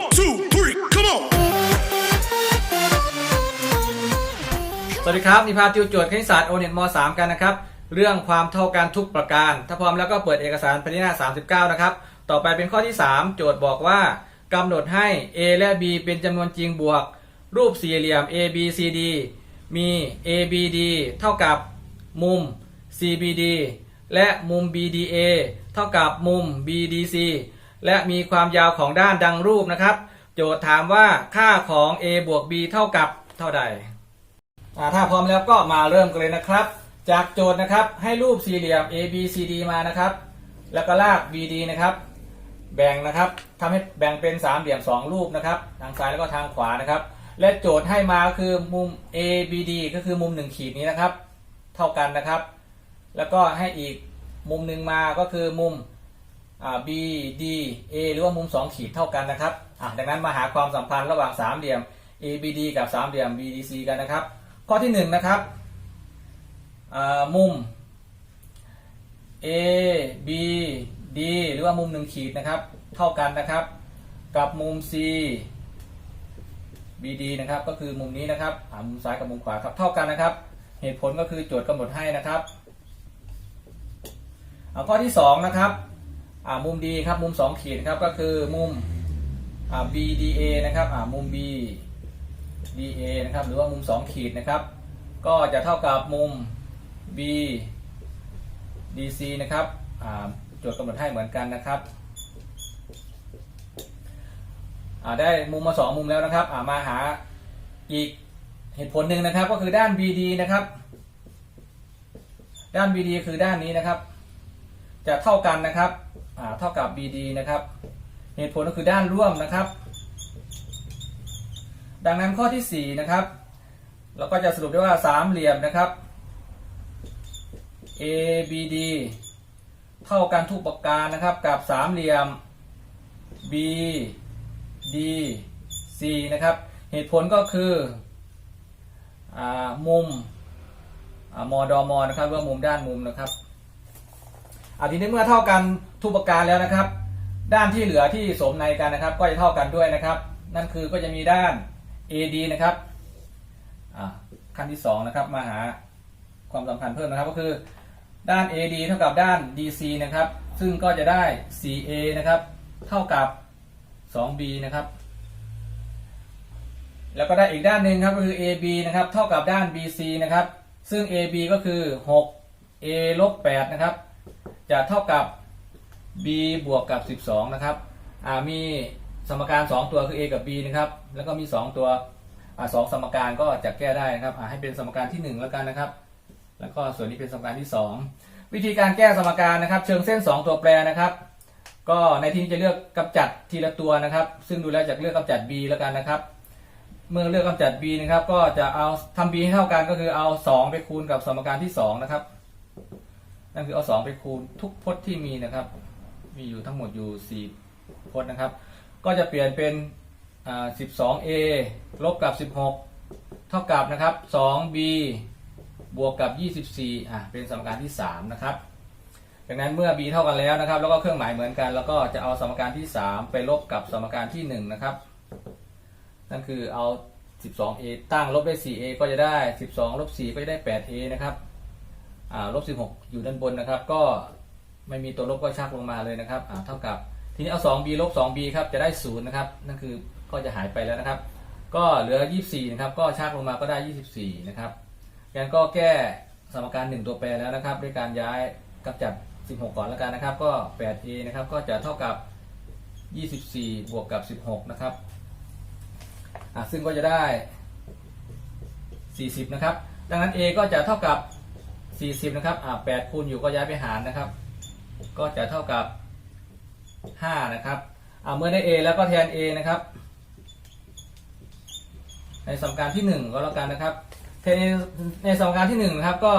One, two, three, come on. สวัสดีครับนิพาติวโจทย์คณิตศาสตร์โอเน็ตม3กันนะครับ เรื่องความเท่ากันทุกประการ ถ้าพร้อมแล้วก็เปิดเอกสารปฏิหน้า 39 นะครับ ต่อไปเป็นข้อที่ 3 โจทย์บอกว่ากำหนดให้ a และ b เป็นจำนวนจริงบวก รูปสี่เหลี่ยม a b c d มี a b d เท่ากับมุม c b d และมุม b d a เท่ากับมุม b d c และมีความยาวของด้านดังรูปนะครับ โจทย์ถามว่าค่าของ a บวก b เท่ากับเท่าใดถ้าพร้อมแล้วก็มาเริ่มกันเลยนะครับ จากโจทย์นะครับให้รูปสี่เหลี่ยม A B C D มานะครับ แล้วก็ลาก B D นะครับ แบ่งนะครับทำให้แบ่งเป็นสามเหลี่ยมสองรูปนะครับ ทางซ้ายแล้วก็ทางขวานะครับ และโจทย์ให้มาก็คือมุม A B D ก็คือมุมหนึ่งขีดนี้นะครับ เท่ากันนะครับ แล้วก็ให้อีกมุมหนึ่งมาก็คือมุม อ่า B D A หรือว่ามุมสองขีดเท่ากันนะครับอะดังนั้นมาหาความสัมพันธ์ระหว่างสามเหลี่ยม A B D กับสามเหลี่ยม B D C กันนะครับ ข้อที่หนึ่งนะครับอ่ามุม A B D หรือว่ามุมหนึ่งขีดนะครับเท่ากันนะครับ กับมุม C B D นะครับก็คือมุมนี้นะครับมุมซ้ายกับมุมขวาครับเท่ากันนะครับ เหตุผลก็คือโจทย์กำหนดให้นะครับเอาข้อที่สองนะครับ มุม D ครับมุมสองขีดครับก็คือมุมอ่า B D A นะครับอ่ามุม B DA นะครับหรือว่ามุม 2 ขีดนะครับ ก็จะเท่ากับมุม B DC นะครับอ่าโจทย์กำหนดให้เหมือนกันนะครับอ่าได้มุมมา 2 มุมแล้วนะครับอ่ามาหาอีกเหตุผลหนึ่งนะครับก็คือด้าน BD นะครับ ด้าน BD คือด้านนี้นะครับ จะเท่ากันนะครับ เท่ากับ BD นะครับ เหตุผลก็คือด้านร่วมนะครับ ดังนั้นข้อที่4นะครับ เราก็จะสรุปได้ว่าสามเหลี่ยมนะครับ ABD เท่ากันทุกประการนะครับกับสามเหลี่ยม BDC นะครับ เหตุผลก็คืออมุมอมอดอมอนะครับหรือว่ามุมด้านมุมนะครับอาทีนี้เมื่อเท่ากัน ทุกประการแล้วนะครับ ด้านที่เหลือที่สมในกันนะครับ ก็จะเท่ากันด้วยนะครับ นั่นคือก็จะมีด้าน AD นะครับขั้นที่2นะครับมาหาความสัมพันธ์เพิ่มนะครับ ก็คือด้าน AD เท่ากับด้าน DC นะครับ ซึ่งก็จะได้ 4A นะครับ เท่ากับ 2B นะครับ แล้วก็ได้อีกด้านหนึ่งครับก็คือ AB นะครับ เท่ากับด้าน BC นะครับ ซึ่ง AB ก็คือ 6A ลบ8นะครับ จะเท่ากับ b บวกกับ 12 นะครับมีสมการ 2 ตัวคือ a กับ b นะครับ แล้วก็มี 2 ตัวอสองสมการก็จะแก้ได้นะครับอ่าให้เป็นสมการที่ 1 แล้วกันนะครับ แล้วก็ส่วนนี้เป็นสมการที่ 2 วิธีการแก้สมการนะครับ เชิงเส้น 2 ตัวแปรนะครับ ก็ในที่นี้จะเลือกกำจัดทีละตัวนะครับ ซึ่งดูแล้วจะเลือกกำจัด b แล้วกันนะครับ เมื่อเลือกกำจัด b นะครับ ก็จะเอาทำ b ให้เท่ากันก็คือเอา 2 ไปคูณกับสมการที่ 2 นะครับ นั่นคือเอา 2 ไปคูณทุกพจน์ที่มีนะครับ มีอยู่ทั้งหมดอยู่ 4 พจน์นะครับ ก็จะเปลี่ยนเป็น 12a ลบกับ 16 เท่ากับนะครับ 2b บวกกับ 24 อะ เป็นสมการที่ 3 นะครับ ดังนั้นเมื่อ b เท่ากันแล้วนะครับ แล้วก็เครื่องหมายเหมือนกัน แล้วก็จะเอาสมการที่ 3 ไปลบกับสมการที่ 1 นะครับ นั่นคือเอา 12a ตั้งลบด้วย 4a ก็จะได้ 12 ลบ 4 ก็จะได้ 8a นะครับ อ่า ลบ 16 อยู่ด้านบนนะครับ ก็ ไม่มีตัวลบก็ชักลงมาเลยนะครับเท่ากับทีนี้เอา 2b ลบ 2b ครับจะได้0นะครับนั่นคือก็จะหายไปแล้วนะครับ ก็เหลือ 24นะครับก็ชักลงมาก็ได้ 24นะครับงั้นก็แก้สมการ 1 ตัวแปรแล้วนะครับ ด้วยการย้ายกำจัด 16 ก่อนแล้วกันนะครับ ก็ 8a นะครับก็จะเท่ากับ 24 บวกกับ 16 นะครับซึ่งก็จะได้ 40 นะครับ ดังนั้น a ก็จะเท่ากับ 40 นะครับ 8คูณอยู่ก็ย้ายไปหารนะครับ ก็จะเท่ากับ 5 นะครับอ่าเมื่อได้ a แล้วก็แทน a นะครับ ในสมการที่ 1 ก็แล้วกันนะครับแทนในสมการที่1นะครับก็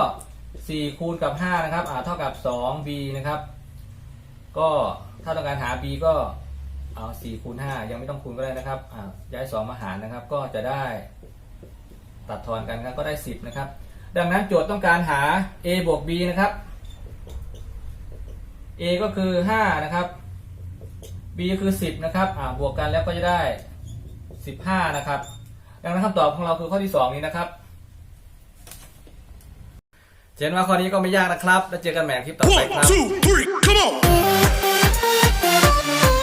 4คูณกับ5นะครับอ่าเท่ากับ 2b นะครับ ก็ถ้าต้องการหา b ก็เอา4คูณ5ยังไม่ต้องคูณก็ได้นะครับอ่าย้าย 2 มาหารนะครับ ก็จะได้ตัดทอนกันครับก็ได้ 10 นะครับ ดังนั้นโจทย์ต้องการหา a บวก b นะครับ a ก็คือ5นะครับ b b คือ 10นะครับอ่าบวกกันแล้วก็จะได้ 15นะครับดังนั้นคำตอบของเราคือข้อที่ 2 นี้นะครับเห็นว่าข้อนี้ก็ไม่ยากนะครับ แล้วเจอกันใหม่คลิปต่อไป One, ครับ